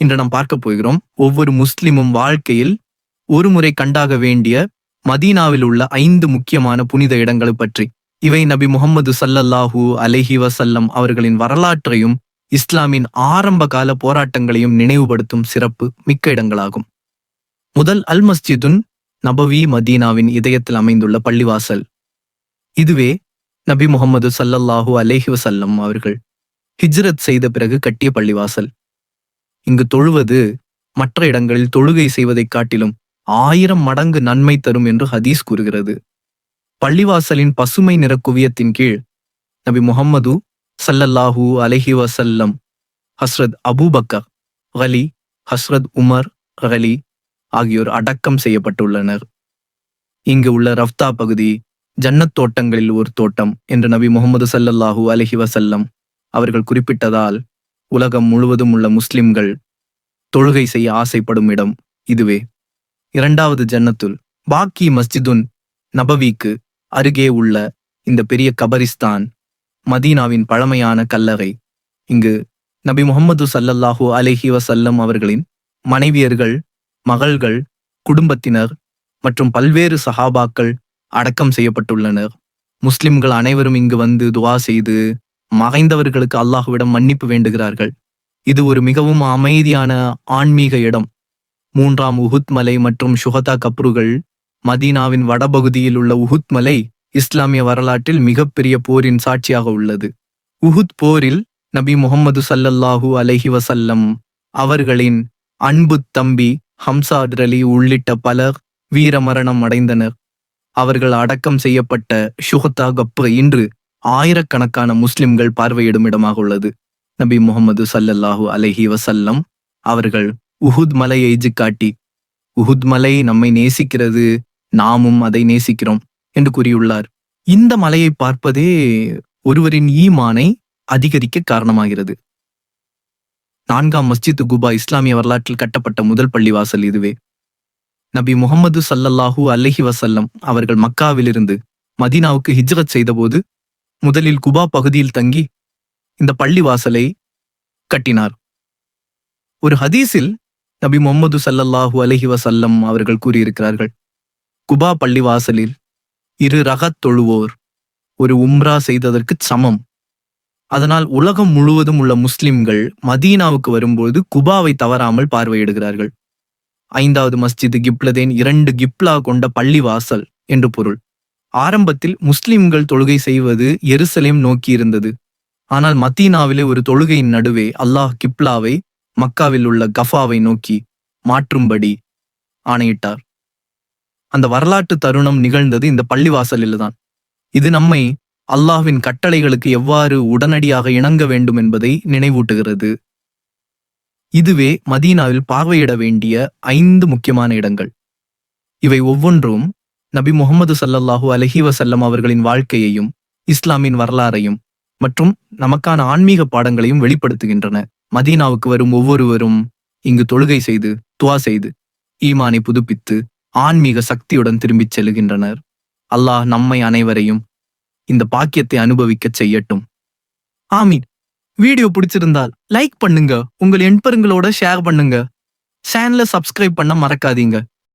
இன்று நாம் பார்க்க போகிறோம். ஒவ்வொரு முஸ்லிமும் வாழ்க்கையில் ஒரு முறை கண்டாக வேண்டிய மதீனாவில் உள்ள ஐந்து முக்கியமான புனித இடங்களை பற்றி. இவை நபி முகமது சல்லல்லாஹூ அலஹி வசல்லம் அவர்களின் வரலாற்றையும் இஸ்லாமின் ஆரம்ப கால போராட்டங்களையும் நினைவுபடுத்தும் சிறப்பு மிக்க இடங்களாகும். முதல் அல் மஸ்ஜிதுன் நபவி மதீனாவின் இதயத்தில் அமைந்துள்ள பள்ளிவாசல். இதுவே நபி முகமது சல்லல்லாஹூ அலேஹி வசல்லம் அவர்கள் ஹிஜ்ரத் செய்த பிறகு கட்டிய பள்ளிவாசல். இங்கு தொழுவது மற்ற இடங்களில் தொழுகை செய்வதைக் காட்டிலும் ஆயிரம் மடங்கு நன்மை தரும் என்று ஹதீஸ் கூறுகிறது. பள்ளிவாசலின் பசுமை நிற குவியத்தின் கீழ் நபி முகம்மது சல்லல்லாஹூ அலஹி வசல்லம் ஹஸ்ரத் அபூபக்கர் அலி ஹஸ்ரத் உமர் அலி ஆகியோர் அடக்கம் செய்யப்பட்டுள்ளனர். இங்கு உள்ள ரஃப்தா பகுதி ஜன்னத் தோட்டங்களில் ஒரு தோட்டம் என்று நபி முகமது சல்லல்லாஹூ அலஹி வசல்லம் அவர்கள் குறிப்பிட்டதால் உலகம் முழுவதும் உள்ள முஸ்லிம்கள் தொழுகை செய்ய ஆசைப்படும் இடம் இதுவே. இரண்டாவது ஜன்னத்துல் பாக்கி மஸ்ஜிதுன் நபவிக்கு அருகே உள்ள இந்த பெரிய கபரிஸ்தான் மதீனாவின் பழமையான கல்லறை. இங்கு நபி முகமது சல்லல்லாஹு அலஹி வசல்லம் அவர்களின் மனைவியர்கள் மகள்கள் குடும்பத்தினர் மற்றும் பல்வேறு சஹாபாக்கள் அடக்கம் செய்யப்பட்டுள்ளனர். முஸ்லிம்கள் அனைவரும் இங்கு வந்து துவா செய்து மறைந்தவர்களுக்கு அல்லாஹுவிடம் மன்னிப்பு வேண்டுகிறார்கள். இது ஒரு மிகவும் அமைதியான ஆன்மீக இடம். மூன்றாம் உஹுத் மலை மற்றும் ஷுஹதா கப்ருகள் மதீனாவின் வடபகுதியில் உள்ள உஹுத் மலை இஸ்லாமிய வரலாற்றில் மிகப்பெரிய போரின் சாட்சியாக உள்ளது. உஹுத் போரில் நபி முகமது சல்லல்லாஹூ அலஹி வசல்லம் அவர்களின் அன்பு தம்பி ஹம்சா அலி உள்ளிட்ட பலர் வீரமரணம் அடைந்தனர். அவர்கள் அடக்கம் செய்யப்பட்ட ஷுஹதா கப்பு இன்று ஆயிரக்கணக்கான முஸ்லிம்கள் பார்வையிடும் இடமாக உள்ளது. நபி முகமது சல்லல்லாஹு அலஹி வசல்லம் அவர்கள் உஹுத் மலையை காட்டி உஹுத் மலை நம்மை நேசிக்கிறது நாமும் அதை நேசிக்கிறோம் என்று கூறியுள்ளார். இந்த மலையை பார்ப்பதே ஒருவரின் ஈமானை அதிகரிக்க காரணமாகிறது. நான்காம் மஸ்ஜித் குபா இஸ்லாமிய வரலாற்றில் கட்டப்பட்ட முதல் பள்ளிவாசல் இதுவே. நபி முகமது சல்லல்லாஹூ அல்லஹி வசல்லம் அவர்கள் மக்காவிலிருந்து மதீனாவுக்கு ஹிஜ்ரத் செய்தபோது முதலில் குபா பகுதியில் தங்கி இந்த பள்ளிவாசலை கட்டினார். ஒரு ஹதீஸில் நபி முகமது சல்லல்லாஹு அலஹி வசல்லம் அவர்கள் கூறியிருக்கிறார்கள் குபா பள்ளிவாசலில் இரு ரகத் தொழுவோர் ஒரு உம்ரா செய்ததற்கு சமம். அதனால் உலகம் முழுவதும் உள்ள முஸ்லிம்கள் மதீனாவுக்கு வரும்போது குபாவை தவறாமல் பார்வையிடுகிறார்கள். ஐந்தாவது மஸ்ஜித் கிப்லதேன் இரண்டு கிப்லா கொண்ட பள்ளிவாசல் என்று பொருள். ஆரம்பத்தில் முஸ்லிம்கள் தொழுகை செய்வது எருசலேம் நோக்கி இருந்தது ஆனால் மத்தீனாவிலே ஒரு தொழுகையின் நடுவே அல்லாஹ் கிப்லாவை மக்காவில் உள்ள கஃபாவை நோக்கி மாற்றும்படி ஆணையிட்டார். அந்த வரலாற்று தருணம் நிகழ்ந்தது இந்த பள்ளிவாசலில் தான் இது நம்மை அல்லாஹ்வின் கட்டளைகளுக்கு எவ்வாறு உடனடியாக இணங்க வேண்டும் என்பதை நினைவூட்டுகிறது. இதுவே மதீனாவில் பார்வையிட வேண்டிய ஐந்து முக்கியமான இடங்கள். இவை ஒவ்வொன்றும் நபி முகமது சல்லல்லாஹூ அலஹி வசல்லம் அவர்களின் வாழ்க்கையையும் இஸ்லாமின் வரலாறையும் மற்றும் நமக்கான ஆன்மீக பாடங்களையும் வெளிப்படுத்துகின்றன. மதீனாவுக்கு வரும் ஒவ்வொருவரும் இங்கு தொழுகை செய்து துவா செய்து ஈமானை புதுப்பித்து ஆன்மீக சக்தியுடன் திரும்பிச் செல்கின்றனர். அல்லாஹ் நம்மை அனைவரையும் இந்த பாக்கியத்தை அனுபவிக்கச் செய்யட்டும். ஆமீன். வீடியோ பிடிச்சிருந்தால் லைக் பண்ணுங்க உங்கள் எண்பருங்களோட ஷேர் பண்ணுங்க. சேனலை சப்ஸ்கிரைப் பண்ண மறக்காதீங்க.